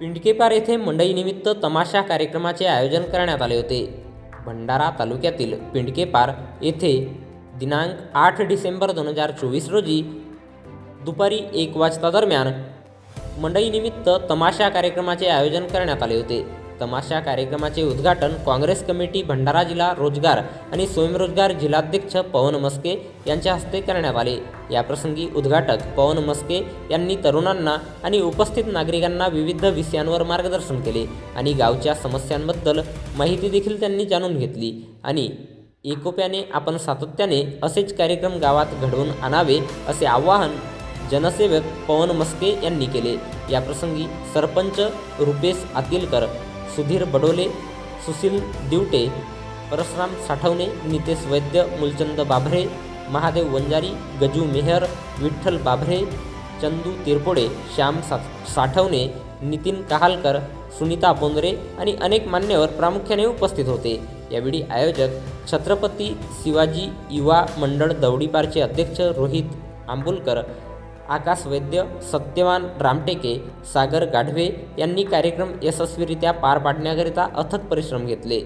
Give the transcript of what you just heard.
पिंडकेपार येथे मंडईनिमित्त तमाशा कार्यक्रमाचे आयोजन करण्यात आले होते. भंडारा तालुक्यातील पिंडकेपार येथे दिनांक आठ डिसेंबर दोन हजार चोवीस रोजी दुपारी एक वाजता दरम्यान मंडईनिमित्त तमाशा कार्यक्रमाचे आयोजन करण्यात आले होते. तमाशा कार्यक्रमाचे उद्घाटन काँग्रेस कमिटी भंडारा जिल्हा रोजगार आणि स्वयंरोजगार जिल्हाध्यक्ष पवन मस्के यांच्या हस्ते करण्यात आले. याप्रसंगी उद्घाटक पवन मस्के यांनी तरुणांना आणि उपस्थित नागरिकांना विविध विषयांवर मार्गदर्शन केले आणि गावच्या समस्यांबद्दल माहिती देखील त्यांनी जाणून घेतली आणि एकोप्याने आपण सातत्याने असेच कार्यक्रम गावात घडवून आणावे असे आवाहन जनसेवक पवन मस्के यांनी केले. याप्रसंगी सरपंच रुपेश आतिलकर सुधीर बडोले सुशील दिवटे परशुराम साठवणे नितेश वैद्य मूलचंद बाभरे महादेव वंजारी गजू मेहर विठ्ठल बाभरे चंदू तिरपोडे श्याम सा साठवणे नितीन कहालकर सुनीता बोंद्रे आणि अनेक मान्यवर प्रामुख्याने उपस्थित होते. यावेळी आयोजक छत्रपती शिवाजी युवा मंडळ दौडीपारचे अध्यक्ष रोहित आंबुलकर आकाश वैद्य सत्यवान रामटेके सागर गाढवे यांनी कार्यक्रम यशस्वीरित्या पार पाडण्याकरिता अथक परिश्रम घेतले.